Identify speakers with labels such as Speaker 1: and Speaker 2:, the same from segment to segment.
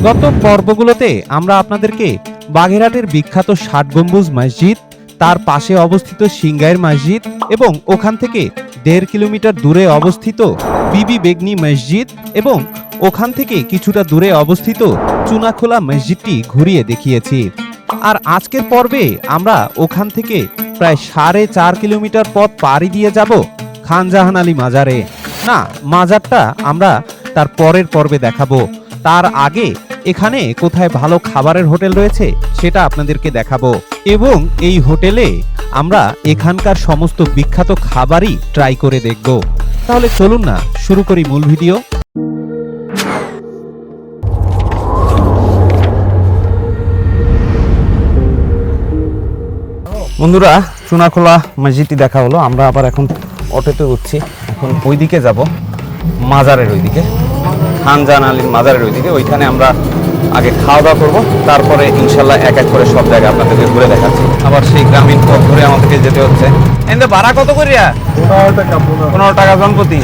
Speaker 1: গত পর্বগুলোতে আমরা আপনাদেরকে বাগেরহাটের বিখ্যাত ষাট গম্বুজ মসজিদ, তার পাশে অবস্থিত সিংগাইর মসজিদ এবং ওখান থেকে দেড় কিলোমিটার দূরে অবস্থিত বিবি বেগনি মসজিদ এবং ওখান থেকে কিছুটা দূরে অবস্থিত চুনাখোলা মসজিদটি ঘুরিয়ে দেখিয়েছি। আর আজকের পর্বে আমরা ওখান থেকে প্রায় সাড়ে চার কিলোমিটার পথ পাড়ি দিয়ে যাব খানজাহান আলী মাজারে। না, মাজারটা আমরা তার পরের পর্বে দেখাবো। তার আগে এখানে কোথায় ভালো খাবারের হোটেল রয়েছে সেটা আপনাদেরকে দেখাবো। এবং এই হোটেলে আমরা এখানকার সমস্ত বিখ্যাত খাবারই ট্রাই করে দেখব। তাহলে চলুন না, শুরু করি মূল ভিডিও
Speaker 2: বন্ধুরা, চুনাখোলা মসজিদটি দেখা হলো। আমরা আবার এখন অটোতে উঠছি। এখন ওইদিকে যাব, মাজারের ওইদিকে। খানজান আলীর মাজারের ওইদিকে। ওইখানে আমরা আগে খাওয়া দাওয়া করব। তারপরে ইনশাল্লাহ এক এক করে সব জায়গা আপনাদেরকে ঘুরে দেখাচ্ছি। আবার সেই গ্রামীণ পথ ধরে আমাদেরকে যেতে হচ্ছে। এতে ভাড়া কত করিয়া? পনেরো টাকা জনপ্রতি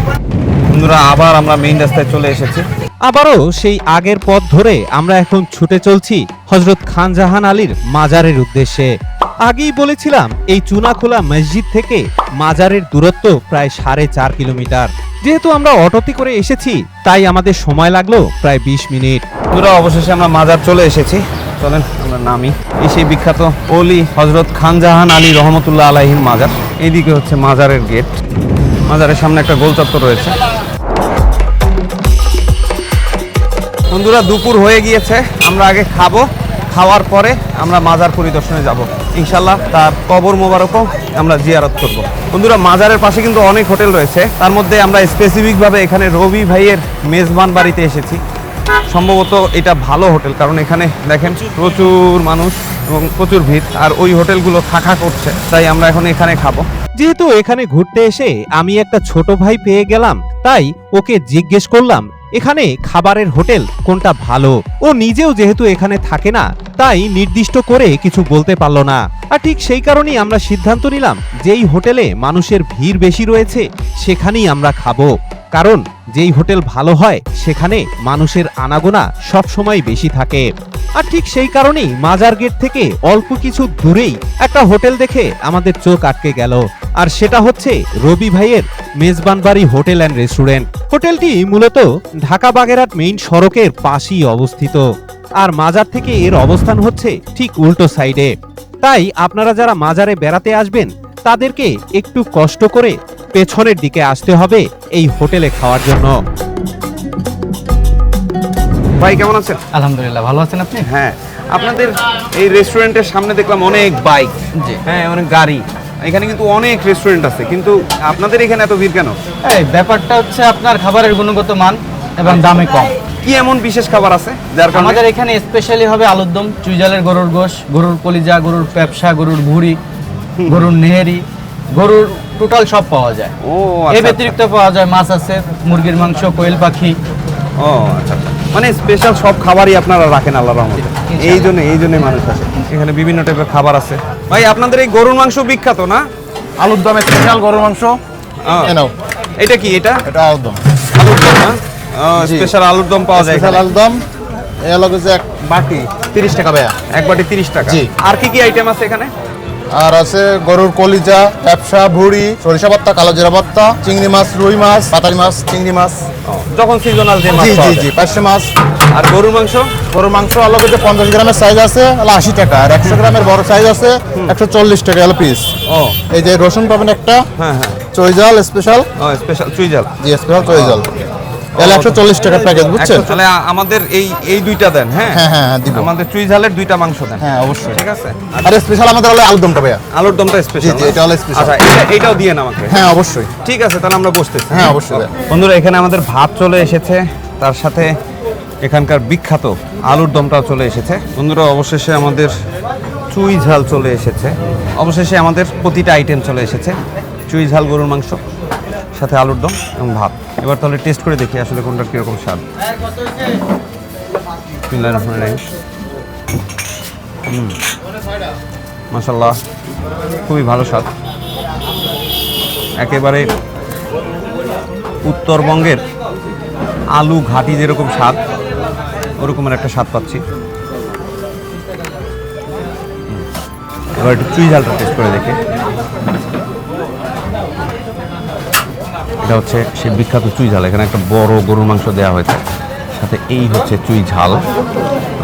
Speaker 2: বন্ধুরা, আবার আমরা মেইন রাস্তায় চলে এসেছি।
Speaker 1: আবারও সেই আগের পথ ধরে আমরা এখন ছুটে চলছি হজরত খানজাহান আলীর মাজারের উদ্দেশ্যে। আগেই বলেছিলাম, এই চুনাখোলা মসজিদ থেকে মাজারের দূরত্ব প্রায় সাড়ে চার কিলোমিটার। যেহেতু আমরা অটোতে করে এসেছি, তাই আমাদের সময় লাগল প্রায় বিশ মিনিট।
Speaker 2: বন্ধুরা অবশেষে আমরা মাজার চলে এসেছি। চলেন, আমরা নামি। এই সেই বিখ্যাত অলি হজরত খানজাহান আলী রহমতুল্লাহ আলাহির মাজার। এইদিকে হচ্ছে মাজারের গেট। মাজারের সামনে একটা গোল চত্বর রয়েছে। বন্ধুরা, দুপুর হয়ে গিয়েছে। আমরা আগে খাব। খাওয়ার পরে আমরা মাজার পরিদর্শনে যাব। ইনশাল্লাহ তার কবর মোবারকও আমরা জিয়ারত করব। বন্ধুরা, মাজারের পাশে কিন্তু অনেক হোটেল রয়েছে। তার মধ্যে আমরা স্পেসিফিকভাবে এখানে রবি ভাইয়ের মেজবান বাড়িতে এসেছি। সম্ভবত এটা ভালো হোটেল, কারণ এখানে দেখেন প্রচুর মানুষ এবং প্রচুর ভিড়, আর ওই হোটেলগুলো থাকা করছে, তাই আমরা এখন এখানে খাব।
Speaker 1: যেহেতু এখানে ঘুরতে এসে আমি একটা ছোট ভাই পেয়ে গেলাম, তাই ওকে জিজ্ঞেস করলাম এখানে খাবারের হোটেল কোনটা ভালো? ও নিজেও যেহেতু এখানে থাকে না, তাই নির্দিষ্ট করে কিছু বলতে পারল না। আর ঠিক সেই কারণেই আমরা সিদ্ধান্ত নিলাম যেই হোটেলে মানুষের ভিড় বেশি রয়েছে, সেখানেই আমরা খাব। কারণ যেই হোটেল ভালো হয়, সেখানে মানুষের আনাগোনা সবসময় বেশি থাকে। আর ঠিক সেই কারণেই মাজার গেট থেকে অল্প কিছু দূরেই একটা হোটেল দেখে আমাদের চোখ আটকে গেল। আর সেটা হচ্ছে রবি ভাইয়ের মেজবান বাড়ি হোটেল অ্যান্ড রেস্টুরেন্ট। হোটেলটি মূলত ঢাকা বাগেরহাট মেইন সড়কের পাশেই অবস্থিত। আর মাজার থেকে এর অবস্থান হচ্ছে ঠিক উল্টো সাইডে। তাই আপনারা যারা মাজারে বেড়াতে আসবেন, তাদেরকে একটু কষ্ট করে পেছনের দিকে আসতে হবে এই হোটেলে খাওয়ার জন্য।
Speaker 2: ভাই কেমন আছেন?
Speaker 3: আলহামদুলিল্লাহ ভালো আছেন আপনি?
Speaker 2: হ্যাঁ আপনাদের এই রেস্টুরেন্টের সামনে দেখলাম অনেক বাইক
Speaker 3: জি।
Speaker 2: হ্যাঁ অনেক গাড়ি এখানে কিন্তু অনেক রেস্টুরেন্ট আছে কিন্তু আপনাদের এখানে এত ভিড় কেন?
Speaker 3: এই ব্যাপারটা হচ্ছে আপনার খাবারের গুণগত মান এবং দামে কম।
Speaker 2: কি এমন বিশেষ খাবার আছে যার কারণে?
Speaker 3: আমাদের এখানে স্পেশালি হবে আলুর দম চুইজালের গরুর গোশ গরুর কলিজা গরুর পেপসা গরুর ভুড়ি গরুর নেহেরি গরুর টোটাল সব পাওয়া যায়।
Speaker 2: ও
Speaker 3: এর
Speaker 2: আচ্ছা,
Speaker 3: ব্যতিরিক্ত পাওয়া যায় মাছ আছে মুরগির মাংস কোয়েল পাখি।
Speaker 2: আচ্ছা। ও আচ্ছা আচ্ছা মানে স্পেশাল সব খাবারই আপনারা রাখেন আল্লাহ রহমতে। এই জন্য এই জন্য মানুষ আসে। এখানে বিভিন্ন টাইপের খাবার আছে। ভাই আপনাদের এই গরুর মাংস বিখ্যাত না?
Speaker 4: আলুর দমে স্পেশাল গরুর মাংস।
Speaker 2: এটা কি এটা?
Speaker 4: এটা আলুর দম।
Speaker 2: আলুর দম না। স্পেশাল আলুর দম পাওয়া যায়
Speaker 4: স্পেশাল আলুর দম। এ হলো এক বাটি তিরিশ টাকা ভাইয়া।
Speaker 2: এক বাটি তিরিশ টাকা।
Speaker 4: জি।
Speaker 2: আর কি কি আইটেম আছে এখানে?
Speaker 4: আর আছে গরুর কলিজা ব্যবসা ভুড়ি সরিষা ভর্তা কালো জিরা ভর্তা চিংড়ি মাছ রুই মাছ পাতালি মাছ চিংড়ি মাছ।
Speaker 2: যখন সিজনাল যে মাছ
Speaker 4: জি জি জি। পাঁচশো মাছ।
Speaker 2: আর গরুর মাংস?
Speaker 4: গরুর মাংস আলো যে পঞ্চাশ গ্রামের সাইজ আছে হলো আশি টাকা। আর একশো গ্রামের বড় সাইজ আছে একশো চল্লিশ টাকা হলো পিস
Speaker 2: ও।
Speaker 4: এই যে রসুন পাবেন একটা
Speaker 2: হ্যাঁ হ্যাঁ।
Speaker 4: চৈজাল স্পেশাল
Speaker 2: স্পেশাল চুইজাল
Speaker 4: জি স্পেশাল চৈজাল। একশো চল্লিশ টাকার প্যাকেজ বুঝছেন?
Speaker 2: তাহলে আমাদের এই এই দুইটা দেন হ্যাঁ?
Speaker 4: হ্যাঁ হ্যাঁ হ্যাঁ দিব।
Speaker 2: আমাদের চুইঝালের দুইটা মাংস দেন।
Speaker 4: হ্যাঁ অবশ্যই।
Speaker 2: ঠিক আছে?
Speaker 4: আর স্পেশাল আমাদের হলো আলুর দমটা ভাইয়া।
Speaker 2: আলুর দমটা স্পেশাল
Speaker 4: জি, এটা হলো special।
Speaker 2: আচ্ছা এটা এইটাও দিয়েন আমাকে।
Speaker 4: হ্যাঁ অবশ্যই।
Speaker 2: ঠিক আছে তাহলে আমরা বসতেছি।
Speaker 4: হ্যাঁ অবশ্যই
Speaker 2: বন্ধুরা এখানে আমাদের ভাত চলে এসেছে। তার সাথে এখানকার বিখ্যাত আলুর দমটাও চলে এসেছে। বন্ধুরা অবশেষে আমাদের চুই ঝাল চলে এসেছে। অবশেষে আমাদের প্রতিটা আইটেম চলে এসেছে। চুই ঝাল গরুর মাংস। সাথে আলুর দম এবং ভাত। এবার তাহলে টেস্ট করে দেখি আসলে কোনটার কীরকম স্বাদ। মাসাল্লাহ খুবই ভালো স্বাদ। একেবারে উত্তরবঙ্গের আলু ঘাটি যেরকম স্বাদ, ওরকমের একটা স্বাদ পাচ্ছি। এবার একটু চুই ঝালটা টেস্ট করে দেখে। এটা হচ্ছে সে বিখ্যাত চুই ঝাল। এখানে একটা বড় গরুর মাংস দেওয়া হয়েছে। সাথে এই হচ্ছে চুই ঝাল।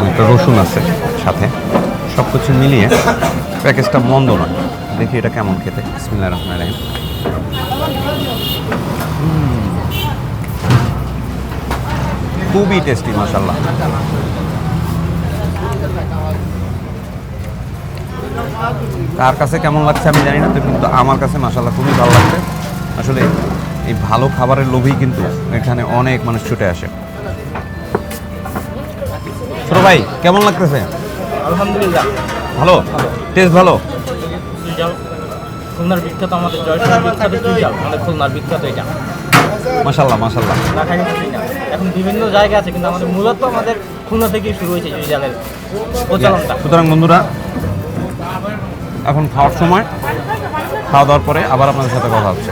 Speaker 2: একটা রসুন আছে সাথে। সব কিছু মিলিয়ে প্যাকেজটা মন্দ নয়। দেখি এটা কেমন খেতে। রহমানির রহিম। খুবই টেস্টি মাসাল্লাহ তার কাছে কেমন লাগছে আমি জানি না তো কিন্তু আমার কাছে মাসাল্লাহ খুবই ভালো লাগছে। আসলে এই ভালো খাবারের লোভেই কিন্তু এখানে অনেক মানুষ ছুটে আসে। ছোট ভাই কেমন লাগতেছে?
Speaker 5: আলহামদুলিল্লাহ।
Speaker 2: ভালো? টেস্ট ভালো?
Speaker 5: খুলনার বিখ্যাত আমাদের বিখ্যাত চুইজাল আমাদের খুলনার বিখ্যাত এটা। কিছুই না এখন বিভিন্ন জায়গা আছে কিন্তু আমাদের মূলত আমাদের খুলনা থেকেই শুরু হয়েছে চুইজালের প্রচলনটা।
Speaker 2: সুতরাং বন্ধুরা এখন খাওয়ার সময় খাওয়া দাওয়ার পরে আবার আপনাদের সাথে কথা হচ্ছে।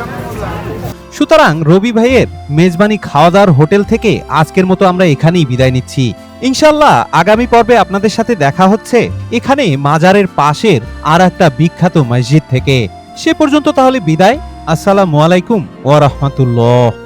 Speaker 1: সুতরাং রবি ভাইয়ের মেজবানি খাওয়া দাওয়ার হোটেল থেকে আজকের মতো আমরা এখানেই বিদায় নিচ্ছি। ইনশাল্লাহ আগামী পর্বে আপনাদের সাথে দেখা হচ্ছে এখানে মাজারের পাশের আর একটা বিখ্যাত মসজিদ থেকে। সে পর্যন্ত তাহলে বিদায়। আসসালামু আলাইকুম ওয়া রাহমাতুল্লাহ।